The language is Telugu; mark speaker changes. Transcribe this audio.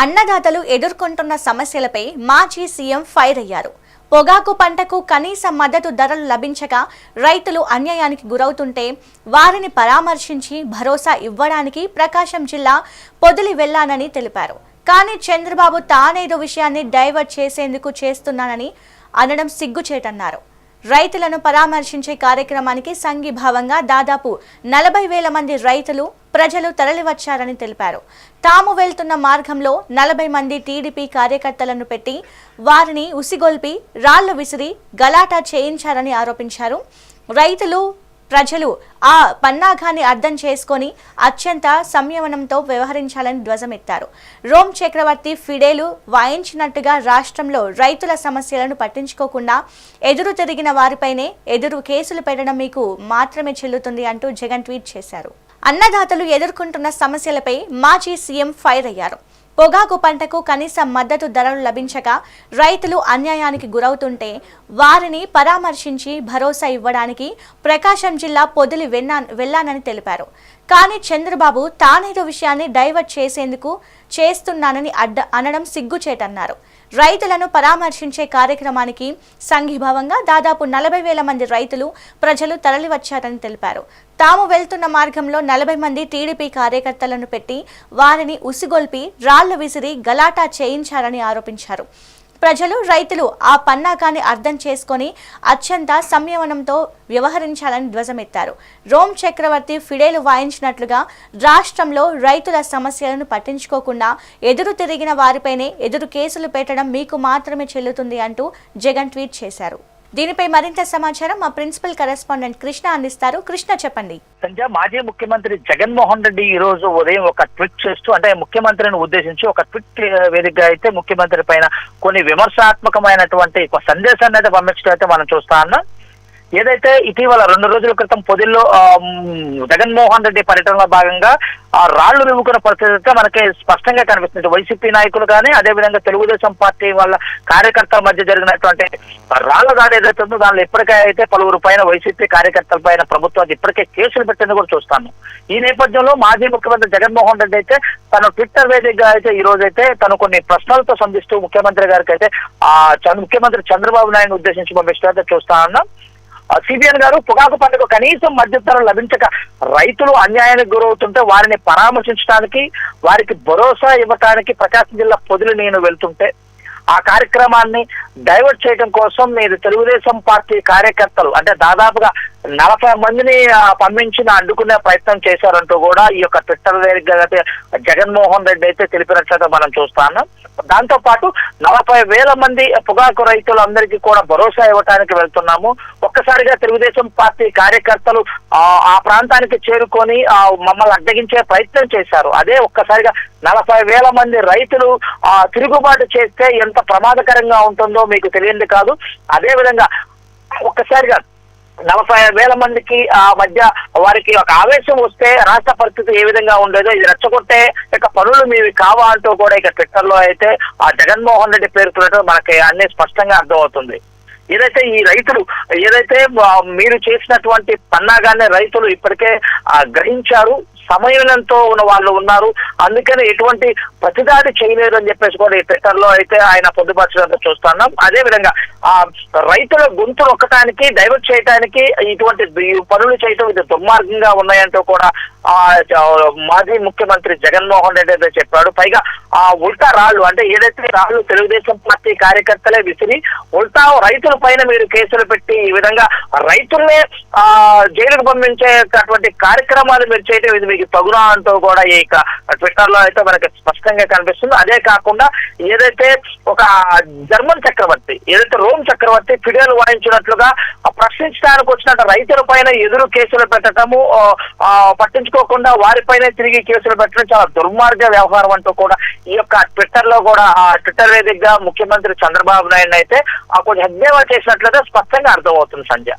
Speaker 1: అన్నదాతలు ఎదుర్కొంటున్న సమస్యలపై మాజీ సీఎం ఫైర్ అయ్యారు. పొగాకు పంటకు కనీస మద్దతు ధరలు లభించక రైతులు అన్యాయానికి గురవుతుంటే వారిని పరామర్శించి భరోసా ఇవ్వడానికి ప్రకాశం జిల్లా పొదిలి వెళ్ళానని తెలిపారు. కానీ చంద్రబాబు తానేదో విషయాన్ని డైవర్ట్ చేసేందుకు చేస్తున్నానని అనడం సిగ్గుచేటన్నారు. రైతులను పరామర్శించే కార్యక్రమానికి సంఘీభావంగా దాదాపు నలభై వేల మంది రైతులు ప్రజలు తరలివచ్చారని తెలిపారు. తాము వెళ్తున్న మార్గంలో నలభై మంది టీడీపీ కార్యకర్తలను పెట్టి వారిని ఉసిగొల్పి రాళ్ళు విసిరి గలాటా చేయించారని ఆరోపించారు. రైతులు ప్రజలు ఆ పన్నాగాన్ని అర్థం చేసుకొని అత్యంత సంయమనంతో వ్యవహరించాలని ధ్వజమెత్తారు. రోమ్ చక్రవర్తి ఫిడేలు వాయించినట్టుగా రాష్ట్రంలో రైతుల సమస్యలను పట్టించుకోకుండా ఎదురు తిరిగిన వారిపైనే ఎదురు కేసులు పెట్టడం మీకు మాత్రమే చెల్లుతుంది అంటూ జగన్ ట్వీట్ చేశారు. అన్నదాతలు ఎదుర్కొంటున్న సమస్యలపై మాజీ సీఎం ఫైర్ అయ్యారు. పొగాకు పంటకు కనీస మద్దతు ధరలు లభించక రైతులు అన్యాయానికి గురవుతుంటే వారిని పరామర్శించి భరోసా ఇవ్వడానికి ప్రకాశం జిల్లా పొదిలి వెన్నా తెలిపారు. కానీ చంద్రబాబు తానేదో విషయాన్ని డైవర్ట్ చేసేందుకు చేస్తున్నానని అడ్డ అనడం సిగ్గుచేటన్నారు. రైతులను పరామర్శించే కార్యక్రమానికి సంఘీభావంగా దాదాపు నలభై వేల మంది రైతులు ప్రజలు తరలివచ్చారని తెలిపారు. తాము వెళ్తున్న మార్గంలో నలభై మంది టీడీపీ కార్యకర్తలను పెట్టి వారిని ఉసిగొల్పి రాళ్ళు విసిరి గలాటా చేయించారని ఆరోపించారు. ప్రజలు రైతులు ఆ పన్నాకాన్ని అర్థం చేసుకొని అత్యంత సంయమనంతో వ్యవహరించాలని ధ్వజమెత్తారు. రోమ్ చక్రవర్తి ఫిడేలు వాయించినట్లుగా రాష్ట్రంలో రైతుల సమస్యలను పట్టించుకోకుండా ఎదురు తిరిగిన వారిపైనే ఎదురు కేసులు పెట్టడం మీకు మాత్రమే చెల్లుతుంది అంటూ జగన్ ట్వీట్ చేశారు. దీనిపై మరింత సమాచారం మా ప్రిన్సిపల్ కరెస్పాండెంట్ కృష్ణ అందిస్తారు. కృష్ణ చెప్పండి.
Speaker 2: సంజయ్ మాజీ ముఖ్యమంత్రి జగన్మోహన్ రెడ్డి ఈ రోజు ఉదయం ఒక ట్వీట్ చేస్తూ అంటే ముఖ్యమంత్రిని ఉద్దేశించి ఒక ట్వీట్ వేదికగా అయితే ముఖ్యమంత్రి పైన కొన్ని విమర్శాత్మకమైనటువంటి ఒక సందేశాన్ని అయితే పంపించడం అయితే మనం చూస్తా ఉన్నాం. ఏదైతే ఇటీవల రెండు రోజుల క్రితం పొదిల్లో జగన్మోహన్ రెడ్డి పర్యటనలో భాగంగా ఆ రాళ్ళు నివ్వుకున్న పరిస్థితి అయితే మనకి స్పష్టంగా కనిపిస్తుంది. వైసీపీ నాయకులు కానీ అదేవిధంగా తెలుగుదేశం పార్టీ వాళ్ళ కార్యకర్తల మధ్య జరిగినటువంటి రాళ్ళ దాడి ఏదైతే ఉందో దానిలో ఇప్పటికే అయితే పలువురు పైన వైసీపీ కార్యకర్తల పైన ప్రభుత్వం ఇప్పటికే కేసులు పెట్టింది కూడా చూస్తాను. ఈ నేపథ్యంలో మాజీ ముఖ్యమంత్రి జగన్మోహన్ రెడ్డి అయితే తన ట్విట్టర్ వేదికగా అయితే ఈ రోజు అయితే తను కొన్ని ప్రశ్నలతో సంధిస్తూ ముఖ్యమంత్రి గారికి అయితే ఆ చంద్ర- ముఖ్యమంత్రి చంద్రబాబు నాయుడు ఉద్దేశించి పంపిస్తూ అయితే చూస్తా ఉన్నాం. సిబిఎన్ గారు పొగాకు పంటకు కనీసం మద్దతు ధర లభించక రైతులు అన్యాయానికి గురవుతుంటే వారిని పరామర్శించడానికి వారికి భరోసా ఇవ్వటానికి ప్రకాశం జిల్లా పొదులు నేను వెళ్తుంటే ఆ కార్యక్రమాన్ని డైవర్ట్ చేయడం కోసం మీరు తెలుగుదేశం పార్టీ కార్యకర్తలు అంటే దాదాపుగా నలభై మందిని పంపించిన అడ్డుకునే ప్రయత్నం చేశారంటూ కూడా ఈ యొక్క ట్విట్టర్ వేదికగా జగన్మోహన్ రెడ్డి అయితే తెలిపినట్లయితే మనం చూస్తాను. దాంతో పాటు నలభై వేల మంది పొగాకు రైతులందరికీ కూడా భరోసా ఇవ్వటానికి వెళ్తున్నాము. ఒక్కసారిగా తెలుగుదేశం పార్టీ కార్యకర్తలు ఆ ప్రాంతానికి చేరుకొని మమ్మల్ని అడ్డగించే ప్రయత్నం చేశారు. అదే ఒక్కసారిగా నలభై వేల మంది రైతులు ఆ తిరుగుబాటు చేస్తే ఎంత ప్రమాదకరంగా ఉంటుందో మీకు తెలియంది కాదు. అదే విధంగా ఒక్కసారిగా నలభై వేల మందికి ఆ మధ్య వారికి ఒక ఆవేశం వస్తే రాష్ట్ర పరిస్థితి ఏ విధంగా ఉండేదో ఇది రెచ్చగొట్టే ఇక పనులు మీవి కావా అంటూ కూడా ఇక ట్విట్టర్లో అయితే ఆ జగన్మోహన్ రెడ్డి పేరుతున్నట్టు మనకి అన్ని స్పష్టంగా అర్థమవుతుంది. ఏదైతే ఈ రైతులు ఏదైతే మీరు చేసినటువంటి పన్నాగాన్ని రైతులు ఇప్పటికే గ్రహించారు సమయంతో ఉన్న వాళ్ళు ఉన్నారు. అందుకని ఎటువంటి ప్రతిదాడి చేయలేరు అని చెప్పేసి కూడా ఈ ట్విట్టర్లో అయితే ఆయన పొందుపరచడంతో చూస్తున్నాం అదే విధంగా ఆ రైతుల గొంతు రొక్కటానికి డైవర్ట్ చేయడానికి ఇటువంటి పనులు చేయటం ఇది దుర్మార్గంగా ఉన్నాయంటూ కూడా ఆ మాజీ ముఖ్యమంత్రి జగన్మోహన్ రెడ్డి అయితే చెప్పాడు. పైగా ఆ ఉల్టా రాళ్ళు అంటే ఏదైతే రాళ్ళు తెలుగుదేశం పార్టీ కార్యకర్తలే విసిరి ఉల్టా రైతుల పైన మీరు కేసులు పెట్టి ఈ విధంగా రైతుల్నే ఆ జైలుకు పంపించేటటువంటి కార్యక్రమాలు మీరు చేయడం ఇది మీకు తగునా అంటూ కూడా ఈ ట్విట్టర్లో అయితే మనకి స్పష్టంగా కనిపిస్తుంది. అదే కాకుండా ఏదైతే ఒక జర్మన్ చక్రవర్తి ఏదైతే రోమ్ చక్రవర్తి ఫిడేలు వాయించినట్లుగా ప్రశ్నించడానికి వచ్చిన రైతుల పైన ఎదురు కేసులు పెట్టడము ఆ, ఆ, పట్టించుకోకుండా వారిపైనే తిరిగి కేసులు పెట్టడం చాలా దుర్మార్గ వ్యవహారం అంటూ కూడా ఈ యొక్క ట్విట్టర్లో కూడా ఆ ట్విట్టర్ వేదికగా ముఖ్యమంత్రి చంద్రబాబు నాయుడు అయితే ఆ కొంచెం ఎద్దేవా చేసినట్లయితే స్పష్టంగా అర్థమవుతుంది సంధ్య.